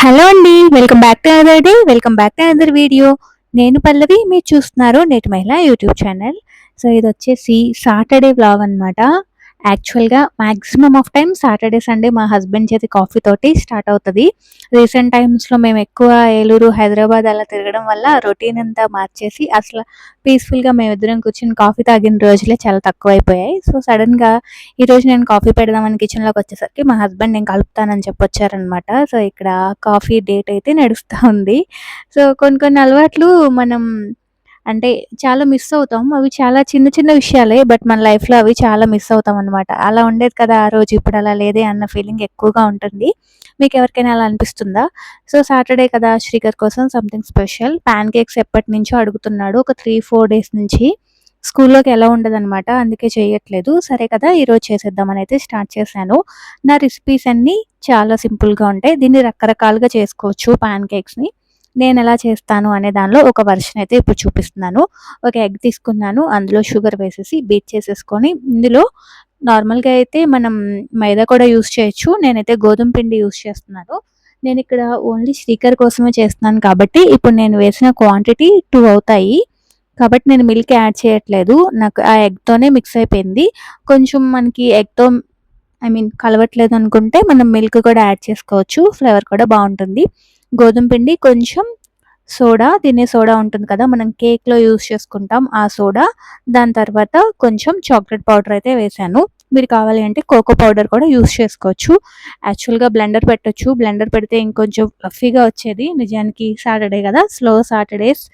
Hello అండి welcome back to other day welcome back to other video. నేను పల్లవి మీరు చూస్తున్నారు నేటి మహిళ యూట్యూబ్ ఛానల్. సో ఇది వచ్చేసి సాటర్డే వ్లాగ్ అనమాట యాక్చువల్గా maximum of time Saturday Sunday మా హస్బెండ్ చేతి కాఫీ తోటి స్టార్ట్ అవుతుంది. రీసెంట్ టైమ్స్లో మేము ఎక్కువ ఏలూరు హైదరాబాద్ అలా తిరగడం వల్ల రొటీన్ అంతా మార్చేసి అసలు పీస్ఫుల్గా మేమిద్దరం కూర్చొని కాఫీ తాగిన రోజులే చాలా తక్కువ అయిపోయాయి సో సడన్గా ఈరోజు నేను కాఫీ పెడదామని కిచెన్లోకి వచ్చేసరికి మా హస్బెండ్ నేను కలుపుతానని చెప్పి వచ్చారనమాట సో ఇక్కడ కాఫీ డేట్ అయితే నడుస్తూ ఉంది. సో కొన్ని కొన్ని అలవాట్లు మనం అంటే చాలా మిస్ అవుతాం. అవి చాలా చిన్న చిన్న విషయాలే బట్ మన లైఫ్లో అవి చాలా మిస్ అవుతాం అనమాట అలా ఉండేది కదా ఆ రోజు ఇప్పుడు అలా లేదే అన్న ఫీలింగ్ ఎక్కువగా ఉంటుంది. మీకు ఎవరికైనా అలా అనిపిస్తుందా? సో సాటర్డే కదా శ్రీకర్ కోసం సంథింగ్ స్పెషల్ ప్యాన్ కేక్స్ ఎప్పటి నుంచో అడుగుతున్నాడు. ఒక త్రీ ఫోర్ డేస్ నుంచి స్కూల్లోకి ఎలా ఉండదన్నమాట అందుకే చేయట్లేదు. సరే కదా ఈరోజు చేసేద్దామని అయితే స్టార్ట్ చేశాను. నా రెసిపీస్ అన్నీ చాలా సింపుల్గా ఉంటాయి. దీన్ని రకరకాలుగా చేసుకోవచ్చు ప్యాన్ కేక్స్ని నేను ఎలా చేస్తాను అనే దానిలో ఒక వర్షన్ అయితే ఇప్పుడు చూపిస్తున్నాను. ఒక ఎగ్ తీసుకున్నాను అందులో షుగర్ వేసేసి బీట్ చేసేసుకొని ఇందులో నార్మల్గా అయితే మనం మైదా కూడా యూస్ చేయొచ్చు. నేనైతే గోధుమ పిండి యూస్ చేస్తున్నాను. నేను ఇక్కడ ఓన్లీ శ్రీకర్ కోసమే చేస్తున్నాను కాబట్టి ఇప్పుడు నేను వేసిన క్వాంటిటీ టూ అవుతాయి. కాబట్టి నేను మిల్క్ యాడ్ చేయట్లేదు. నాకు ఆ ఎగ్తోనే మిక్స్ అయిపోయింది. కొంచెం మనకి ఎగ్తో ఐ మీన్ కలవట్లేదు అనుకుంటే మనం మిల్క్ కూడా యాడ్ చేసుకోవచ్చు. ఫ్లేవర్ కూడా బాగుంటుంది. గోధుమ పిండి కొంచెం సోడా తినే సోడా ఉంటుంది కదా మనం కేక్లో యూస్ చేసుకుంటాం ఆ సోడా. దాని తర్వాత కొంచెం చాక్లెట్ పౌడర్ అయితే వేసాను. మీరు కావాలి అంటే కోకో పౌడర్ కూడా యూస్ చేసుకోవచ్చు. యాక్చువల్గా బ్లెండర్ పెట్టచ్చు. బ్లెండర్ పెడితే ఇంకొంచెం ఫ్లఫీగా వచ్చేది. నిజానికి సాటర్డే కదా స్లో సాటర్డేస్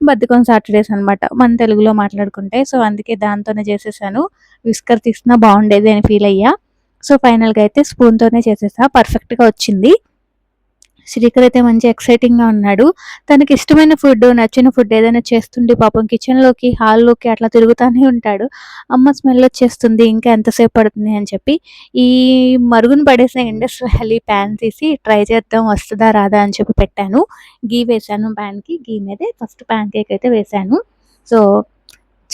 బద్దకం సాటర్డేస్ అనమాట మన తెలుగులో మాట్లాడుకుంటే సో అందుకే దాంతోనే చేసేసాను. విస్కర్ తీసినా బాగుండేది అని ఫీల్ అయ్యా. సో ఫైనల్గా అయితే స్పూన్తోనే చేసేసా. పర్ఫెక్ట్గా వచ్చింది. శ్రీకర్ అయితే మంచి ఎక్సైటింగ్గా ఉన్నాడు. తనకి ఇష్టమైన ఫుడ్ నచ్చిన ఫుడ్ ఏదైనా చేస్తుండే పాపం కిచెన్లోకి హాల్లోకి అట్లా తిరుగుతూనే ఉంటాడు. అమ్మ స్మెల్ వచ్చేస్తుంది ఇంకా ఎంతసేపు పడుతుంది అని చెప్పి ఈ మరుగును పడేసిన ఇండస్ వ్యాలీ ప్యాన్ తీసి ట్రై చేద్దాం వస్తుందా రాదా అని చెప్పి పెట్టాను. గీ వేసాను ప్యాన్కి గీ మీదే ఫస్ట్ ప్యాన్ కేక్ అయితే వేసాను సో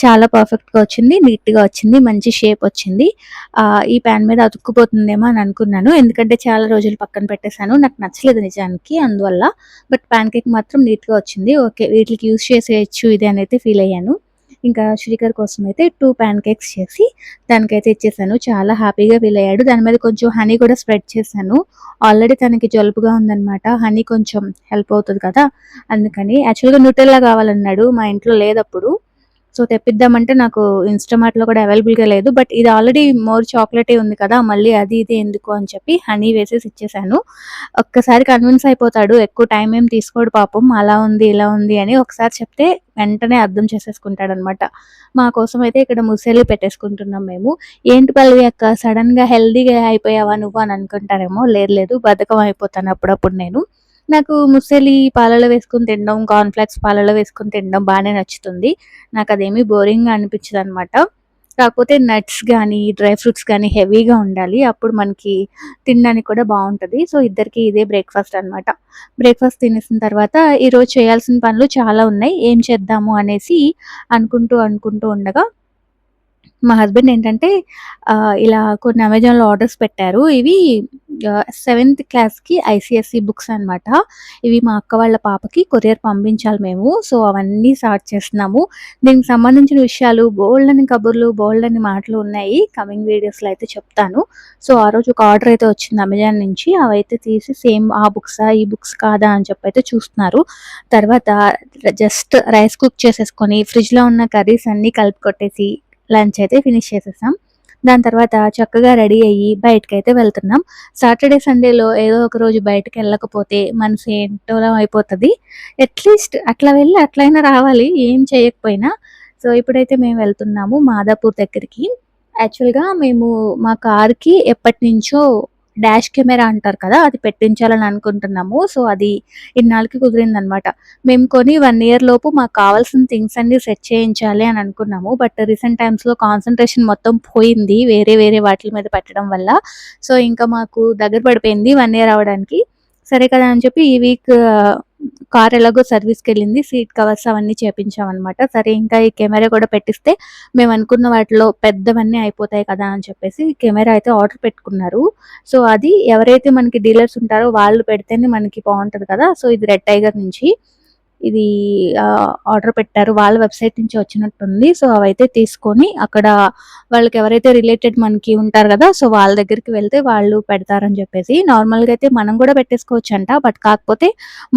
చాలా పర్ఫెక్ట్గా వచ్చింది నీట్గా వచ్చింది మంచి షేప్ వచ్చింది. ఈ ప్యాన్ మీద అతుక్కుపోతుందేమో అని అనుకున్నాను. ఎందుకంటే చాలా రోజులు పక్కన పెట్టేశాను. నాకు నచ్చలేదు నిజానికి అందువల్ల. బట్ ప్యాన్ కేక్ మాత్రం నీట్గా వచ్చింది. ఓకే వీటికి యూస్ చేసేయచ్చు ఇది అని అయితే ఫీల్ అయ్యాను. ఇంకా శ్రీకర్ కోసం అయితే టూ ప్యాన్ కేక్స్ చేసి దానికైతే ఇచ్చేసాను. చాలా హ్యాపీగా ఫీల్ అయ్యాడు. దాని మీద కొంచెం హనీ కూడా స్ప్రెడ్ చేశాను. ఆల్రెడీ తనకి జలుబుగా ఉందనమాట హనీ కొంచెం హెల్ప్ అవుతుంది కదా. అందుకని యాక్చువల్గా న్యూటెల్లా కావాలన్నాడు మా ఇంట్లో లేదప్పుడు. సో తెప్పిద్దామంటే నాకు ఇన్స్టామార్ట్లో కూడా అవైలబుల్గా లేదు. బట్ ఇది ఆల్రెడీ మోర్ చాక్లెటే ఉంది కదా మళ్ళీ అది ఇది ఎందుకు అని చెప్పి హనీ వేసేసి ఇచ్చేసాను. ఒక్కసారి కన్విన్స్ అయిపోతాడు ఎక్కువ టైం ఏం తీసుకోడు పాపం అలా ఉంది ఇలా ఉంది అని ఒకసారి చెప్తే వెంటనే అర్థం చేసేసుకుంటాడు అనమాట మా కోసం అయితే ఇక్కడ ముసలి పెట్టేసుకుంటున్నాం మేము. ఏంటి పల్లవి అక్క సడన్గా హెల్దీగా అయిపోయావా నువ్వు అని అనుకుంటారేమో లేదు లేదు బద్ధకం అయిపోతాను అప్పుడప్పుడు నేను. నాకు ముసలి పాలలో వేసుకుని తినడం కార్న్ఫ్లాక్స్ పాలలో వేసుకుని తినడం బాగానే నచ్చుతుంది. నాకు అదేమీ బోరింగ్గా అనిపించదు అనమాట కాకపోతే నట్స్ కానీ డ్రై ఫ్రూట్స్ కానీ హెవీగా ఉండాలి. అప్పుడు మనకి తినడానికి కూడా బాగుంటుంది. సో ఇద్దరికి ఇదే బ్రేక్ఫాస్ట్ అనమాట బ్రేక్ఫాస్ట్ తినేసిన తర్వాత ఈరోజు చేయాల్సిన పనులు చాలా ఉన్నాయి. ఏం చేద్దాము అనేసి అనుకుంటూ అనుకుంటూ ఉండగా మా హస్బెండ్ ఏంటంటే ఇలా కొన్ని అమెజాన్లో ఆర్డర్స్ పెట్టారు. ఇవి సెవెంత్ క్లాస్కి ఐసిఎస్సి బుక్స్ అనమాట ఇవి మా అక్క వాళ్ళ పాపకి కొరియర్ పంపించాలి మేము. సో అవన్నీ స్టార్ట్ చేస్తున్నాము. దీనికి సంబంధించిన విషయాలు బోల్డ్ అని కబుర్లు బోల్డ్ అని మాటలు ఉన్నాయి. కమింగ్ వీడియోస్లో అయితే చెప్తాను. సో ఆ రోజు ఒక ఆర్డర్ అయితే వచ్చింది అమెజాన్ నుంచి. అవైతే తీసి సేమ్ ఆ బుక్సా ఈ బుక్స్ కాదా అని చెప్పి అయితే చూస్తున్నారు. తర్వాత జస్ట్ రైస్ కుక్ చేసేసుకొని ఫ్రిడ్జ్లో ఉన్న కర్రీస్ అన్నీ కలిపి కొట్టేసి లంచ్ అయితే ఫినిష్ చేసేసాం. దాని తర్వాత చక్కగా రెడీ అయ్యి బయటకు అయితే వెళ్తున్నాం. సాటర్డే సండేలో ఏదో ఒక రోజు బయటకు వెళ్ళకపోతే మనసు ఏంటోలా అయిపోతుంది. అట్లీస్ట్ అట్లా వెళ్ళి అట్లయినా రావాలి ఏం చేయకపోయినా. సో ఇప్పుడైతే మేము వెళ్తున్నాము మాదాపూర్ దగ్గరికి. యాక్చువల్గా మేము మా కార్కి ఎప్పటి నుంచో డాష్ కెమెరా అంటారు కదా అది పెట్టించాలని అనుకుంటున్నాము. సో అది ఇన్నాళ్ళకి కుదిరింది అనమాట మేము కొని వన్ ఇయర్ లోపు మాకు కావాల్సిన థింగ్స్ అన్ని సెట్ చేయించాలి అని అనుకున్నాము. బట్ రీసెంట్ టైమ్స్లో కాన్సన్ట్రేషన్ మొత్తం పోయింది వేరే వేరే వాటి మీద పెట్టడం వల్ల. సో ఇంకా మాకు దగ్గర పడిపోయింది వన్ ఇయర్ అవడానికి. సరే కదా అని చెప్పి ఈ వీక్ కార్ ఎలాగో సర్వీస్కి వెళ్ళింది సీట్ కవర్స్ అవన్నీ చేపించామన్నమాట. సరే ఇంకా ఈ కెమెరా కూడా పెట్టిస్తే మేము అనుకున్న వాటిలో పెద్దవన్నీ అయిపోతాయి కదా అని చెప్పేసి కెమెరా అయితే ఆర్డర్ పెట్టుకున్నారు. సో అది ఎవరైతే మనకి డీలర్స్ ఉంటారో వాళ్ళు పెడితేనే మనకి బాగుంటది కదా. సో ఇది రెడ్ టైగర్ నుంచి. ఇది ఆర్డర్ పెట్టారు. వాళ్ళ వెబ్సైట్ నుంచి వచ్చినట్టుంది. సో అవైతే తీసుకొని అక్కడ వాళ్ళకి ఎవరైతే రిలేటెడ్ మనకి ఉంటారు కదా సో వాళ్ళ దగ్గరికి వెళ్తే వాళ్ళు పెడతారని చెప్పేసి. నార్మల్గా అయితే మనం కూడా పెట్టేసుకోవచ్చు అంట బట్ కాకపోతే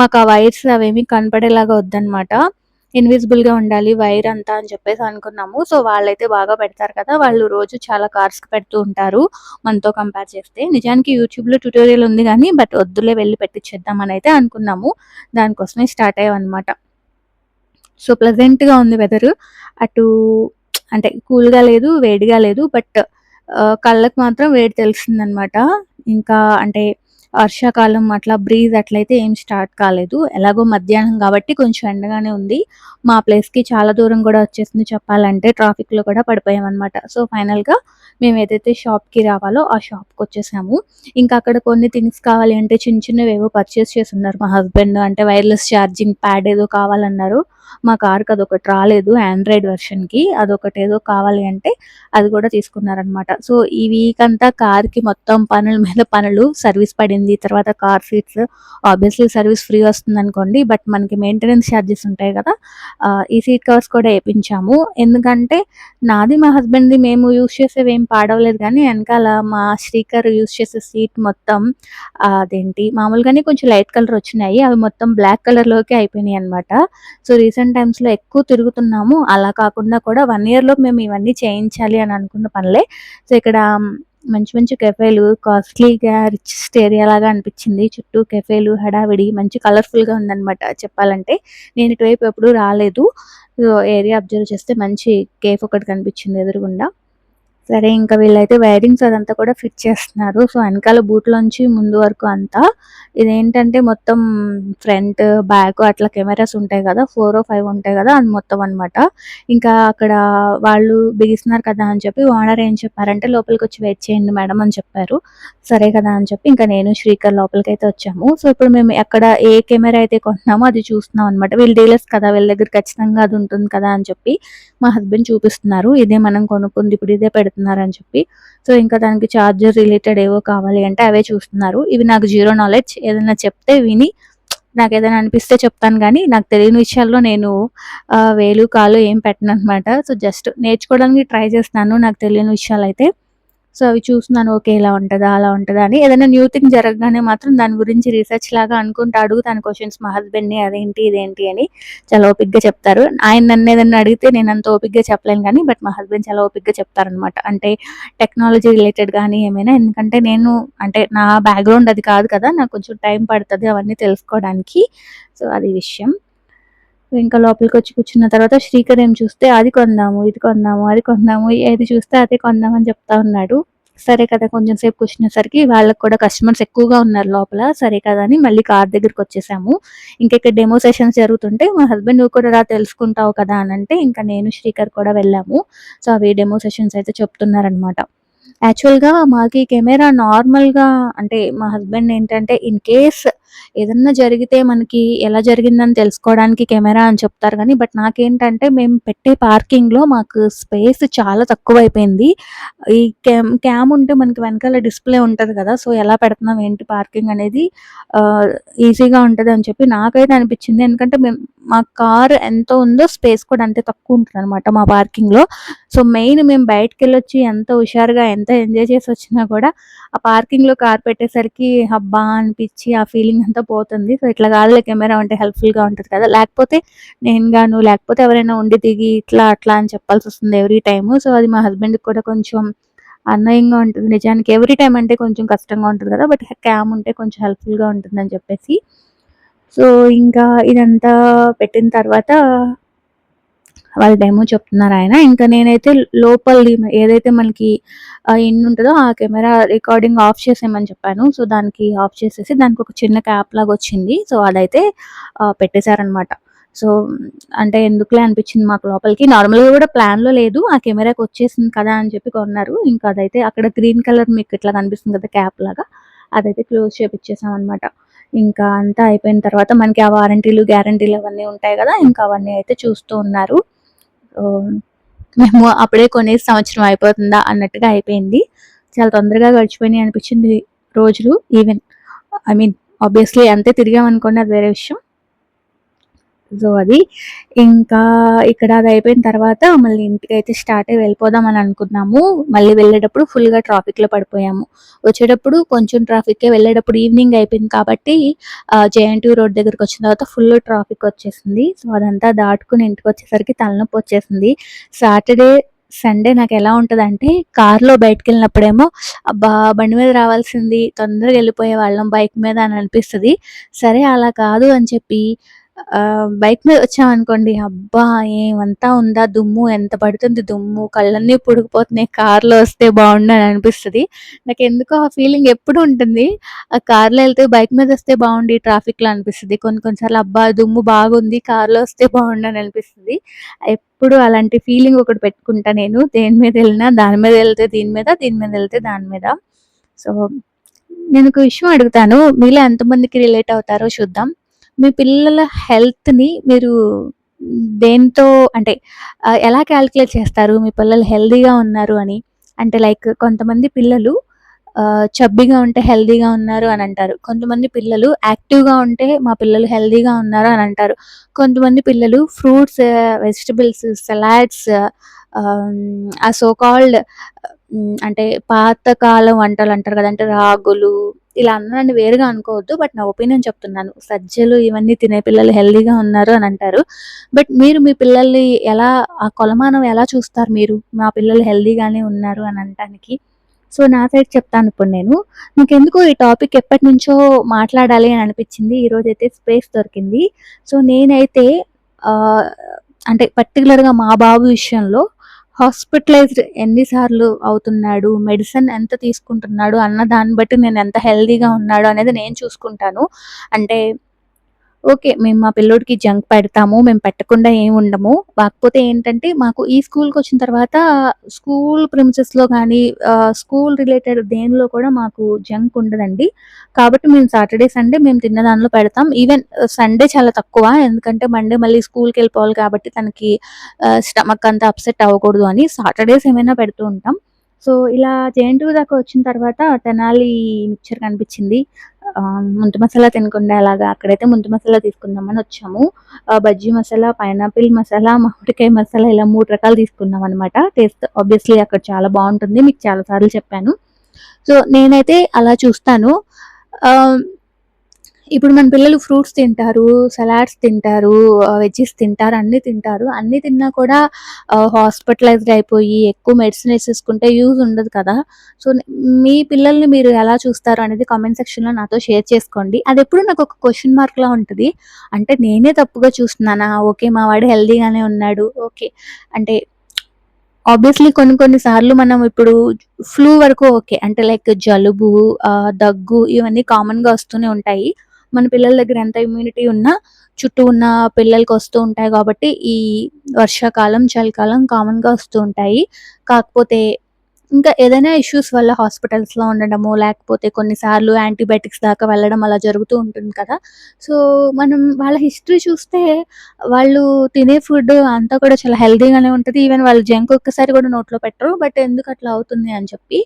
మాకు ఆ వైర్స్ అవేమి కనపడేలాగా వద్దనమాట ఇన్విజిబుల్గా ఉండాలి వైర్ అంతా అని చెప్పేసి అనుకున్నాము. సో వాళ్ళైతే బాగా పెడతారు కదా వాళ్ళు రోజు చాలా కార్స్కి పెడుతూ ఉంటారు మనతో కంపేర్ చేస్తే. నిజానికి యూట్యూబ్లో ట్యూటోరియల్ ఉంది కానీ బట్ వద్దులే వెళ్ళి పెట్టించేద్దాం అని అయితే అనుకున్నాము. దానికోసమే స్టార్ట్ అయ్యామన్నమాట. సో ప్లెజెంట్గా ఉంది వెదర్ అటు అంటే కూల్గా లేదు వేడిగా లేదు బట్ కళ్ళకు మాత్రం వేడి తెలుస్తుంది అనమాట ఇంకా అంటే వర్షాకాలం అట్లా బ్రీజ్ అట్లయితే ఏం స్టార్ట్ కాలేదు. ఎలాగో మధ్యాహ్నం కాబట్టి కొంచెం ఎండగానే ఉంది. మా ప్లేస్కి చాలా దూరం కూడా వచ్చేసింది చెప్పాలంటే. ట్రాఫిక్లో కూడా పడిపోయామన్నమాట. సో ఫైనల్గా మేము ఏదైతే షాప్కి రావాలో ఆ షాప్కి వచ్చేసాము. ఇంకా అక్కడ కొన్ని థింగ్స్ కావాలి అంటే చిన్న చిన్నవి ఏవో పర్చేస్ చేసి ఉన్నారు మా హస్బెండ్ అంటే వైర్లెస్ ఛార్జింగ్ ప్యాడ్ ఏదో కావాలన్నారు. మా కార్కి అదొకటి రాలేదు ఆండ్రాయిడ్ వెర్షన్కి అదొకటి ఏదో కావాలి అంటే అది కూడా తీసుకున్నారనమాట సో ఈ వీక్ అంతా కార్కి మొత్తం పనుల మీద పనులు సర్వీస్ పడింది. తర్వాత car seats obviously service free వస్తుంది అనుకోండి బట్ మనకి మెయింటెనెన్స్ ఛార్జెస్ ఉంటాయి కదా. ఈ సీట్ కవర్స్ కూడా వేయించాము ఎందుకంటే నాది మా హస్బెండ్ది మేము యూస్ చేసేవి ఏం పాడవలేదు కానీ వెనకాల మా స్పీకర్ యూస్ చేసే సీట్ మొత్తం అదేంటి? మామూలుగానే కొంచెం లైట్ కలర్ వచ్చినాయి. అవి మొత్తం బ్లాక్ కలర్లోకి అయిపోయినాయి అనమాట సో రీసెంట్ టైమ్స్లో ఎక్కువ తిరుగుతున్నాము. అలా కాకుండా కూడా వన్ ఇయర్లో మేము ఇవన్నీ చేయించాలి అని అనుకున్న పనులే. సో ఇక్కడ మంచి మంచి కెఫేలు కాస్ట్లీగా రిచెస్ట్ ఏరియా లాగా అనిపించింది. చుట్టూ కెఫేలు హడావిడి మంచి కలర్ఫుల్గా ఉందన్నమాట చెప్పాలంటే. నేను ఇటువైపు ఎప్పుడు రాలేదు. ఏరియా అబ్జర్వ్ చేస్తే మంచి కేఫ్ ఒకటి కనిపించింది ఎదురుగుండా. సరే ఇంకా వీళ్ళైతే వైరింగ్స్ అదంతా కూడా ఫిట్ చేస్తున్నారు. సో వెనకాల బూట్లోంచి ముందు వరకు అంతా ఇదేంటంటే మొత్తం ఫ్రంట్ బ్యాక్ అట్లా కెమెరాస్ ఉంటాయి కదా ఫోర్ ఓ ఫైవ్ ఉంటాయి కదా అది మొత్తం అనమాట ఇంకా అక్కడ వాళ్ళు బిగిస్తున్నారు కదా అని చెప్పి ఓనర్ ఏం చెప్పారంటే లోపలికి వచ్చి వెయిట్ చేయండి మేడం అని చెప్పారు. సరే కదా అని చెప్పి ఇంకా నేను శ్రీకర్ లోపలికి అయితే వచ్చాము. సో ఇప్పుడు మేము ఎక్కడ ఏ కెమెరా అయితే కొంటున్నామో అది చూస్తున్నాం అనమాట వీళ్ళు డీలర్స్ కదా వీళ్ళ దగ్గర ఖచ్చితంగా అది ఉంటుంది కదా అని చెప్పి మా హస్బెండ్ చూపిస్తున్నారు. ఇదే మనం కొనుక్కుంది ఇప్పుడు ఇదే పెడుతుంది అని చెప్పి. సో ఇంకా దానికి చార్జర్ రిలేటెడ్ ఏవో కావాలి అంటే అవే చూస్తున్నారు. ఇవి నాకు జీరో నాలెడ్జ్ ఏదైనా చెప్తే విని నాకు ఏదైనా అనిపిస్తే చెప్తాను కానీ నాకు తెలియని విషయాల్లో నేను వేలు కాలు ఏం పెట్టను అనమాట సో జస్ట్ నేర్చుకోవడానికి ట్రై చేస్తున్నాను. నాకు తెలియని విషయాలు అయితే సో అవి చూస్తున్నాను ఓకే ఇలా ఉంటుందా అలా ఉంటుందా అని. ఏదైనా న్యూ థింగ్ జరగగానే మాత్రం దాని గురించి రీసెర్చ్ లాగా అనుకుంటూ అడుగుతాను క్వశ్చన్స్ మా హస్బెండ్ని అదేంటి ఇదేంటి అని. చాలా ఓపిక్గా చెప్తారు. ఆయన నన్ను ఏదైనా అడిగితే నేను అంత ఓపిక్గా చెప్పలేను కానీ బట్ మా హస్బెండ్ చాలా ఓపిక్గా చెప్తారనమాట అంటే టెక్నాలజీ రిలేటెడ్ కానీ ఏమైనా ఎందుకంటే నేను అంటే నా బ్యాక్గ్రౌండ్ అది కాదు కదా నాకు కొంచెం టైం పడుతుంది అవన్నీ తెలుసుకోవడానికి. సో అది విషయం. ఇంకా లోపలికి వచ్చి కూర్చున్న తర్వాత శ్రీకర్ ఏం చూస్తే అది కొందాము ఇది కొందాము అది కొందాము ఏది చూస్తే అదే కొందామని చెప్తా ఉన్నాడు. సరే కదా కొంచెం సేపు కూర్చునేసరికి వాళ్ళకి కూడా కస్టమర్స్ ఎక్కువగా ఉన్నారు లోపల సరే కదా అని మళ్ళీ కార్ దగ్గరికి వచ్చేసాము. ఇంకా ఇక్కడ డెమో సెషన్స్ జరుగుతుంటే మా హస్బెండ్ నువ్వు కూడా రా తెలుసుకుంటావు కదా అని అంటే ఇంకా నేను శ్రీకర్ కూడా వెళ్ళాము. సో అవి డెమో సెషన్స్ అయితే చెప్తున్నారనమాట యాక్చువల్గా మాకు కెమెరా నార్మల్గా అంటే మా హస్బెండ్ ఏంటంటే ఇన్ కేస్ ఏదన్నా జరిగితే మనకి ఎలా జరిగిందని తెలుసుకోవడానికి కెమెరా అని చెప్తారు కానీ బట్ నాకేంటంటే మేము పెట్టే పార్కింగ్లో మాకు స్పేస్ చాలా తక్కువ అయిపోయింది ఈ క్యామ్ క్యామ్ ఉంటే మనకి వెనకాల డిస్ప్లే ఉంటుంది కదా సో ఎలా పెడుతున్నాం ఏంటి పార్కింగ్ అనేది ఈజీగా ఉంటుంది అని చెప్పి నాకైతే అనిపించింది. ఎందుకంటే మేము మా కార్ ఎంత ఉందో స్పేస్ కూడా అంతే తక్కువ ఉంటుంది అనమాట మా పార్కింగ్లో సో మెయిన్ మేము బయటకు వెళ్ళొచ్చి ఎంత హుషారుగా ఎంత ఎంజాయ్ చేసి వచ్చినా కూడా ఆ పార్కింగ్లో కార్ పెట్టేసరికి హబ్బా అనిపించి ఆ ఫీలింగ్ అంతా పోతుంది. సో ఇట్లా కాదు కెమెరా ఉంటే హెల్ప్ఫుల్గా ఉంటుంది కదా. లేకపోతే నేను గాను లేకపోతే ఎవరైనా ఉండి దిగి ఇట్లా అట్లా అని చెప్పాల్సి వస్తుంది ఎవ్రీ టైము సో అది మా హస్బెండ్కి కూడా కొంచెం అన్వయంగా ఉంటుంది. నిజానికి ఎవ్రీ టైం అంటే కొంచెం కష్టంగా ఉంటుంది కదా బట్ క్యామ్ ఉంటే కొంచెం హెల్ప్ఫుల్గా ఉంటుందని చెప్పేసి సో ఇంకా ఇదంతా పెట్టిన తర్వాత వాళ్ళ డెమో చెప్తున్నారు ఆయన. ఇంకా నేనైతే లోపలి ఏదైతే మనకి ఎన్ని ఉంటుందో ఆ కెమెరా రికార్డింగ్ ఆఫ్ చేసేయమని చెప్పాను. సో దానికి ఆఫ్ చేసేసి దానికి ఒక చిన్న క్యాప్ లాగా వచ్చింది. సో అదైతే పెట్టేశారనమాట సో అంటే ఎందుకులే అనిపించింది మాకు లోపలికి? నార్మల్గా కూడా ప్లాన్లో లేదు. ఆ కెమెరాకి వచ్చేసింది కదా అని చెప్పి కొన్నారు. ఇంకా అదైతే అక్కడ గ్రీన్ కలర్ మీకు ఇట్లా కనిపిస్తుంది కదా క్యాప్ లాగా. అదైతే క్లోజ్ చేపించేసాం అనమాట ఇంకా అంతా అయిపోయిన తర్వాత మనకి ఆ వారంటీలు గ్యారంటీలు అవన్నీ ఉంటాయి కదా ఇంకా అవన్నీ అయితే చూస్తూ ఉన్నారు. మేము అప్పుడే కొనే సంవత్సరం అయిపోతుందా అన్నట్టుగా అయిపోయింది. చాలా తొందరగా గడిచిపోయినాయి అనిపించింది రోజులు ఈవెన్ ఐ మీన్ ఆబ్వియస్లీ అంతే తిరిగామనుకోండి అది వేరే విషయం. సో అది. ఇంకా ఇక్కడ అది అయిపోయిన తర్వాత మళ్ళీ ఇంటికి అయితే స్టార్ట్ అయ్యి వెళ్ళిపోదాం అని అనుకున్నాము. మళ్ళీ వెళ్ళేటప్పుడు ఫుల్గా ట్రాఫిక్లో పడిపోయాము. వచ్చేటప్పుడు కొంచెం ట్రాఫిక్ వెళ్ళేటప్పుడు ఈవినింగ్ అయిపోయింది కాబట్టి జేఎన్టీ రోడ్ దగ్గరికి వచ్చిన తర్వాత ఫుల్ ట్రాఫిక్ వచ్చేసింది. సో అదంతా దాటుకుని ఇంటికి వచ్చేసరికి తలనొప్పి వచ్చేసింది. సాటర్డే సండే నాకు ఎలా ఉంటుందంటే కార్‌లో బయటికెళ్ళినప్పుడేమో అబ్బా! బండి మీద రావాల్సింది తొందరగా వెళ్ళిపోయే వాళ్ళం బైక్ మీద అని అనిపిస్తుంది. సరే అలా కాదు అని చెప్పి బైక్ మీద వచ్చామనుకోండి అబ్బా! ఏమంతా ఉందా దుమ్ము ఎంత పడుతుంది దుమ్ము కళ్ళన్నీ పుడిగిపోతున్నాయి కార్‌లో వస్తే బాగుండు అని నాకు ఎందుకో ఆ ఫీలింగ్ ఎప్పుడు ఉంటుంది. ఆ కార్‌లో వెళ్తే బైక్ మీద వస్తే బాగుండి ట్రాఫిక్‌లో అనిపిస్తుంది కొన్ని కొన్ని సార్లు అబ్బా! దుమ్ము బాగుంది కార్‌లో వస్తే బాగుండు అని అనిపిస్తుంది ఎప్పుడు అలాంటి ఫీలింగ్ ఒకటి పెట్టుకుంటా నేను. దేని మీద వెళ్ళినా దాని మీద వెళ్తే దీని మీద, దీని మీద వెళ్తే దాని మీద. సో, నేను ఒక విషయం అడుగుతాను. మీలో ఎంతమందికి రిలేట్ అవుతారో చూద్దాం. మీ పిల్లల హెల్త్‌ని మీరు దేంతో అంటే ఎలా క్యాలిక్యులేట్ చేస్తారు? మీ పిల్లలు హెల్దీగా ఉన్నారు అని. అంటే లైక్ కొంతమంది పిల్లలు చబ్బీగా ఉంటే హెల్దీగా ఉన్నారు అని అంటారు. కొంతమంది పిల్లలు యాక్టివ్‌గా ఉంటే మా పిల్లలు హెల్దీగా ఉన్నారు అని అంటారు. కొంతమంది పిల్లలు ఫ్రూట్స్, వెజిటబుల్స్, సలాడ్స్ ఆ సో కాల్డ్ అంటే పాతకాలం వంటలు అంటారు కదా! అంటే రాగులు ఇలా అన్నారని వేరుగా అనుకోవద్దు. బట్ నా ఒపీనియన్ చెప్తున్నాను. సజ్జలు ఇవన్నీ తినే పిల్లలు హెల్దీగా ఉన్నారు అని అంటారు. బట్ మీరు మీ పిల్లల్ని ఎలా ఆ కొలమానం ఎలా చూస్తారు మీరు? మా పిల్లలు హెల్దీగానే ఉన్నారు అని అనటానికి. సో, నా సైడ్ చెప్తాను ఇప్పుడు నేను. నాకెందుకో ఈ టాపిక్ ఎప్పటి నుంచో మాట్లాడాలి అని అనిపించింది. ఈరోజైతే స్పేస్ దొరికింది. సో, నేనైతే అంటే పర్టికులర్గా మా బాబు విషయంలో హాస్పిటలైజ్డ్ ఎన్నిసార్లు అవుతున్నాడు మెడిసిన్ ఎంత తీసుకుంటున్నాడు అన్న దాన్ని బట్టి నేను ఎంత హెల్దీగా ఉన్నాడు అనేది నేను చూసుకుంటాను. అంటే ఓకే మేము మా పిల్లోడికి జంక్ పెడతాము మేము పెట్టకుండా ఏమి ఉండము. కాకపోతే ఏంటంటే మాకు ఈ స్కూల్కి వచ్చిన తర్వాత స్కూల్ ప్రిమిసెస్లో కానీ స్కూల్ రిలేటెడ్ దేనిలో కూడా మాకు జంక్ ఉండదండి. కాబట్టి మేము సాటర్డే సండే మేము తిన్న దానిలో పెడతాం. ఈవెన్ సండే చాలా తక్కువ. ఎందుకంటే మండే మళ్ళీ స్కూల్కి వెళ్ళిపోవాలి కాబట్టి తనకి స్టమక్ అంతా అప్సెట్ అవ్వకూడదు అని సాటర్డేస్ ఏమైనా పెడుతూ ఉంటాం. సో ఇలా జేఎన్‌టూ దాకా వచ్చిన తర్వాత తెనాలి మిక్చర్ కనిపించింది. ముంత మసాలా తినకుండా అలాగా అక్కడైతే ముంత మసాలా తీసుకుందామని వచ్చాము. బజ్జీ మసాలా, పైనాపిల్ మసాలా, మామిడికాయ మసాలా ఇలా మూడు రకాలు తీసుకున్నాం అనమాట. టేస్ట్ ఆబ్వియస్లీ అక్కడ చాలా బాగుంటుంది మీకు చాలా సార్లు చెప్పాను. సో నేనైతే అలా చూస్తాను. ఇప్పుడు మన పిల్లలు ఫ్రూట్స్ తింటారు, సలాడ్స్ తింటారు, వెజ్జెస్ తింటారు, అన్ని తింటారు. అన్ని తిన్నా కూడా హాస్పిటలైజ్డ్ అయిపోయి ఎక్కువ మెడిసిన్ వేసేసుకుంటే యూజ్ ఉండదు కదా! సో, మీ పిల్లల్ని మీరు ఎలా చూస్తారు అనేది కామెంట్ సెక్షన్‌లో నాతో షేర్ చేసుకోండి. అది ఎప్పుడు నాకు ఒక క్వశ్చన్ మార్క్‌లా ఉంటుంది అంటే నేనే తప్పుగా చూస్తున్నానా? ఓకే. మా వాడు హెల్దీగానే ఉన్నాడు. ఓకే. అంటే ఆబ్వియస్లీ కొన్ని కొన్ని సార్లు మనం ఇప్పుడు ఫ్లూ వరకు ఓకే. అంటే లైక్ జలుబు, దగ్గు ఇవన్నీ కామన్‌గా వస్తూనే ఉంటాయి. మన పిల్లల దగ్గర ఎంత ఇమ్యూనిటీ ఉన్నా చుట్టూ ఉన్న పిల్లలకి వస్తూ ఉంటాయి కాబట్టి ఈ వర్షాకాలం చలికాలం కామన్గా వస్తూ ఉంటాయి. కాకపోతే ఇంకా ఏదైనా ఇష్యూస్ వల్ల హాస్పిటల్స్లో ఉండడము లేకపోతే కొన్నిసార్లు యాంటీబయాటిక్స్ దాకా వెళ్ళడం అలా జరుగుతూ ఉంటుంది కదా. సో మనం వాళ్ళ హిస్టరీ చూస్తే వాళ్ళు తినే ఫుడ్ అంతా కూడా చాలా హెల్దీగానే ఉంటుంది. ఈవెన్ వాళ్ళు జంక్ ఒక్కసారి కూడా నోట్లో పెట్టరు. బట్ ఎందుకు అట్లా అవుతుంది అని చెప్పి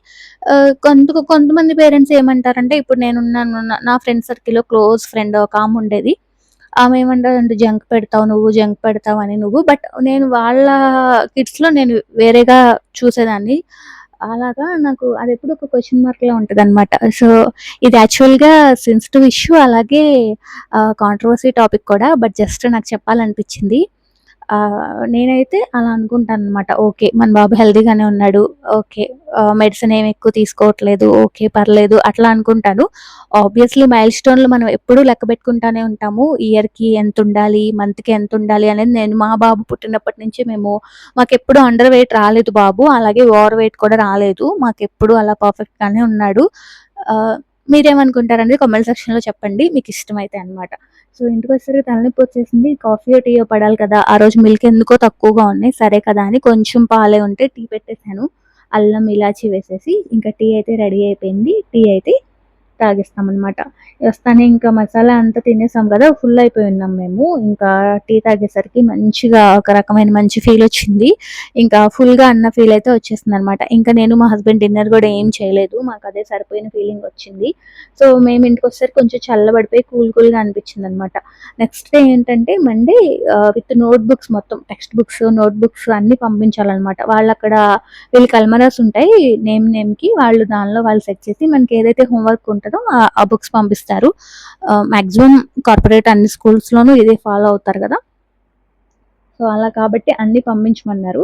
కొంత కొంతమంది పేరెంట్స్ ఏమంటారంటే ఇప్పుడు నేనున్నాను నా ఫ్రెండ్ సర్కిల్లో క్లోజ్ ఫ్రెండ్ ఒక ఆమె ఉండేది. ఆమె ఏమంటారంటే జంక్ పెడతావు నువ్వు జంక్ పెడతావు అని నువ్వు. బట్ నేను వాళ్ళ కిడ్స్లో నేను వేరేగా చూసేదాన్ని. అలాగా నాకు అది ఎప్పుడు ఒక క్వశ్చన్ మార్క్‌లా ఉంటదనమాట. సో, ఇది యాక్చువల్‌గా సెన్సిటివ్ ఇష్యూ అలాగే కాంట్రవర్సీ టాపిక్ కూడా. బట్ జస్ట్ నాకు చెప్పాలనిపించింది. నేనైతే అలా అనమాట ఓకే. మన బాబు హెల్తీగానే ఉన్నాడు. ఓకే. మెడిసిన్ ఏమి ఎక్కువ తీసుకోవట్లేదు. ఓకే. పర్లేదు అట్లా అనుకుంటాను. ఆబ్వియస్‌లీ మైల్ స్టోన్‌లు మనం ఎప్పుడూ లెక్క పెట్టుకుంటానే ఉంటాము. ఇయర్‌కి ఎంత ఉండాలి మంత్‌కి ఎంత ఉండాలి అనేది నేను మా బాబు పుట్టినప్పటి నుంచి మేము మాకు ఎప్పుడు అండర్ వెయిట్ రాలేదు బాబు. అలాగే ఓవర్ వెయిట్ కూడా రాలేదు. మాకు ఎప్పుడు అలా పర్ఫెక్ట్‌గానే ఉన్నాడు. మీరేమనుకుంటారనేది కామెంట్ సెక్షన్‌లో చెప్పండి. మీకు ఇష్టమైతే అనమాట. సో ఇంటికొచ్చేసరికి తలనొప్పి వచ్చేసింది. కాఫీయో, టీయో పడాలి కదా! ఆ రోజు మిల్క్ ఎందుకో తక్కువగా ఉన్నాయి. సరే కదా అని కొంచెం పాలే ఉంటే టీ పెట్టేసాను. అల్లం, ఇలాచి వేసేసి ఇంకా టీ అయితే రెడీ అయిపోయింది. టీ అయితే తాగిస్తామన్నమాట. వస్తానే ఇంకా మసాలా అంతా తినేసాం కదా ఫుల్ అయిపోయి ఉన్నాం మేము. ఇంకా టీ తాగేసరికి మంచిగా ఒక రకమైన మంచి ఫీల్ వచ్చింది. ఇంకా ఫుల్గా అన్న ఫీల్ అయితే వచ్చేసింది అనమాట ఇంకా నేను మా హస్బెండ్ డిన్నర్ కూడా ఏం చేయలేదు. మాకు అదే సరిపోయిన ఫీలింగ్ వచ్చింది. సో మేము ఇంటికి వచ్చేసరికి కొంచెం చల్లబడిపోయి కూల్ కూల్గా అనిపించింది అనమాట నెక్స్ట్ డే ఏంటంటే మండే విత్ నోట్ బుక్స్ మొత్తం టెక్స్ట్ బుక్స్ నోట్ బుక్స్ అన్ని పంపించాలన్నమాట. వాళ్ళు అక్కడ వీళ్ళకి అల్మరాస్ ఉంటాయి నేమ్ నేమ్కి వాళ్ళు దానిలో వాళ్ళు సెట్ చేసి మనకి ఏదైతే హోంవర్క్ ఉంటుందో ఆ బుక్స్ పంపిస్తారు. మ్యాక్సిమం కార్పొరేట్ అన్ని స్కూల్స్లోనూ ఇదే ఫాలో అవుతారు కదా? సో అలా కాబట్టి అన్ని పంపించమన్నారు.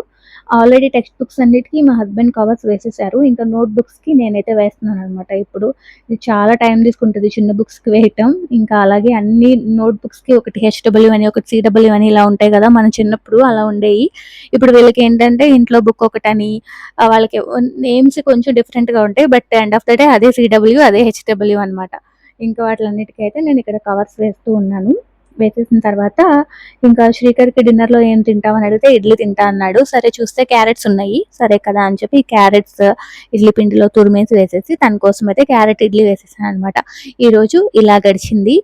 ఆల్రెడీ టెక్స్ట్ బుక్స్ అన్నిటికీ మా హస్బెండ్ కవర్స్ వేసేసారు. ఇంకా నోట్ బుక్స్కి నేనైతే వేస్తున్నాను అనమాట ఇప్పుడు ఇది చాలా టైం తీసుకుంటుంది చిన్న బుక్స్కి వేయటం. ఇంకా అలాగే అన్ని నోట్ బుక్స్కి ఒకటి హెచ్డబ్ల్యూ అని ఒకటి సిడబ్ల్యూ అని ఇలా ఉంటాయి కదా మన చిన్నప్పుడు అలా ఉండేవి ఇప్పుడు వీళ్ళకి ఏంటంటే ఇంట్లో బుక్ ఒకటని వాళ్ళకి నేమ్స్ కొంచెం డిఫరెంట్గా ఉంటాయి. But end of the day అదే సిడబ్ల్యూ అదే హెచ్డబ్ల్యూ అనమాట ఇంకా వాటిలన్నిటికైతే నేను ఇక్కడ కవర్స్ వేస్తూ ఉన్నాను. వేసేసిన తర్వాత ఇంకా శ్రీకర్కి డిన్నర్లో ఏం తింటామని అడిగితే ఇడ్లీ తింటా అన్నాడు. సరే చూస్తే క్యారెట్స్ ఉన్నాయి. సరే కదా అని చెప్పి క్యారెట్స్ ఇడ్లీ పిండిలో తురిమేసి వేసేసి తన కోసం అయితే క్యారెట్ ఇడ్లీ వేసేసాను అనమాట ఈరోజు ఇలా గడిచింది.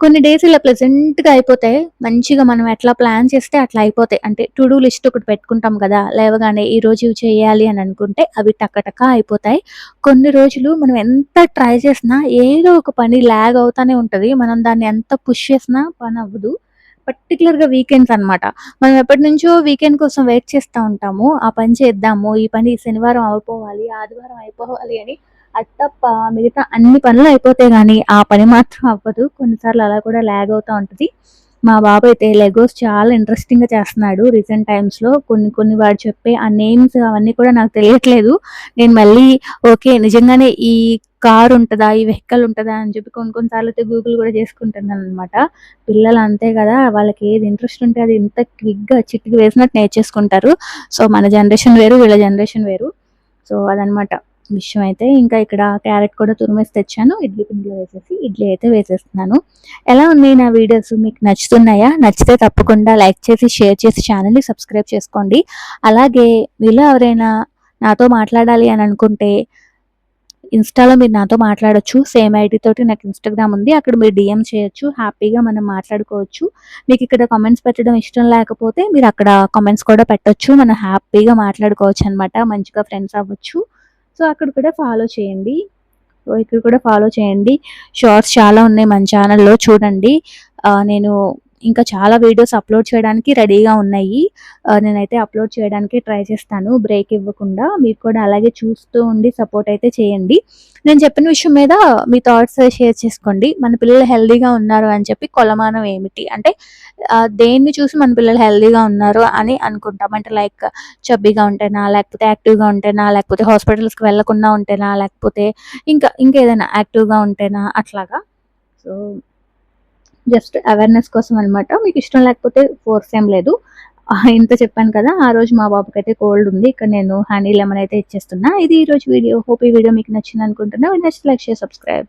కొన్ని డేస్ ఇలా ప్లెజెంట్గా అయిపోతాయి మంచిగా మనం ఎట్లా ప్లాన్ చేస్తే అట్లా అయిపోతాయి. అంటే టు డూ లిస్ట్ ఒకటి పెట్టుకుంటాం కదా లేవగానే ఈ రోజు ఇవి చేయాలి అని అనుకుంటే అవి టక్కటక్క అయిపోతాయి. కొన్ని రోజులు మనం ఎంత ట్రై చేసినా ఏదో ఒక పని ల్యాగ్ అవుతానే ఉంటుంది. మనం దాన్ని ఎంత పుష్ చేసినా పని అవ్వదు. పర్టికులర్గా వీకెండ్స్ అనమాట మనం ఎప్పటి నుంచో వీకెండ్ కోసం వెయిట్ చేస్తూ ఉంటాము. ఆ పని చేద్దాము ఈ పని శనివారం అయిపోవాలి ఆదివారం అయిపోవాలి అని అది తప్ప మిగతా అన్ని పనులు అయిపోతాయి కానీ ఆ పని మాత్రం అవ్వదు. కొన్నిసార్లు అలా కూడా ల్యాగ్ అవుతూ ఉంటుంది. మా బాబు అయితే లెగోస్ చాలా ఇంట్రెస్టింగ్గా చేస్తున్నాడు రీసెంట్ టైమ్స్లో కొన్ని కొన్ని వాడు చెప్పే ఆ నేమ్స్ అవన్నీ కూడా నాకు తెలియట్లేదు. నేను మళ్ళీ ఓకే నిజంగానే ఈ కార్ ఉంటుందా ఈ వెహికల్ ఉంటుందా అని చెప్పి కొన్ని కొన్నిసార్లు అయితే గూగుల్ కూడా చేసుకుంటున్నాను అనమాట పిల్లలు అంతే కదా వాళ్ళకి ఏది ఇంట్రెస్ట్ ఉంటే అది ఇంత క్విక్గా చిట్టుకు వేసినట్టు నేర్చేసుకుంటారు. సో మన జనరేషన్ వేరు వీళ్ళ జనరేషన్ వేరు. సో అదనమాట విషయం అయితే ఇంకా ఇక్కడ క్యారెట్ కూడా తురిమేసి తెచ్చాను. ఇడ్లీ పిండిలో వేసేసి ఇడ్లీ అయితే వేసేస్తున్నాను. ఎలా ఉన్నాయి నా వీడియోస్? మీకు నచ్చుతున్నాయా? నచ్చితే తప్పకుండా లైక్ చేసి షేర్ చేసి ఛానల్ని సబ్స్క్రైబ్ చేసుకోండి. అలాగే వీళ్ళు ఎవరైనా నాతో మాట్లాడాలి అని అనుకుంటే ఇన్స్టాలో మీరు నాతో మాట్లాడొచ్చు. సేమ్ ఐడి తోటి నాకు ఇన్స్టాగ్రామ్ ఉంది. అక్కడ మీరు డిఎం చేయొచ్చు. హ్యాపీగా మనం మాట్లాడుకోవచ్చు. మీకు ఇక్కడ కామెంట్స్ పెట్టడం ఇష్టం లేకపోతే మీరు అక్కడ కామెంట్స్ కూడా పెట్టొచ్చు. మనం హ్యాపీగా మాట్లాడుకోవచ్చు అనమాట మంచిగా ఫ్రెండ్స్ అవ్వచ్చు. సో అక్కడ కూడా ఫాలో చేయండి. సో ఇక్కడ కూడా ఫాలో చేయండి. షార్ట్స్ చాలా ఉన్నాయి మన ఛానల్లో చూడండి. నేను ఇంకా చాలా వీడియోస్ అప్లోడ్ చేయడానికి రెడీగా ఉన్నాయి. నేనైతే అప్లోడ్ చేయడానికి ట్రై చేస్తాను. బ్రేక్ ఇవ్వకుండా మీరు కూడా అలాగే చూస్తూ ఉండి సపోర్ట్ అయితే చేయండి. నేను చెప్పిన విషయం మీద మీ థాట్స్ షేర్ చేసుకోండి. మన పిల్లలు హెల్దీగా ఉన్నారు అని చెప్పి కొలమానం ఏమిటి? అంటే దేన్ని చూసి మన పిల్లలు హెల్దీగా ఉన్నారు అని అనుకుంటాం. అంటే లైక్ చబ్బీగా ఉంటేనా లేకపోతే యాక్టివ్గా ఉంటేనా లేకపోతే హాస్పిటల్స్కి వెళ్ళకుండా ఉంటేనా లేకపోతే ఇంకా ఇంకేదైనా యాక్టివ్గా ఉంటేనా అట్లాగా. సో జస్ట్ అవేర్నెస్ కోసం అనమాట మీకు ఇష్టం లేకపోతే ఫోర్స్ ఏం లేదు. ఇంత చెప్పాను కదా ఆ రోజు మా బాబుకి అయితే కోల్డ్ ఉంది ఇక్కడ నేను హనీ లెమన్ అయితే ఇచ్చేస్తున్నా. ఇది ఈ రోజు వీడియో. హోప్ ఈ వీడియో మీకు నచ్చింది అనుకుంటున్నా నెక్స్ట్ లైక్ షేర్ సబ్స్క్రైబ్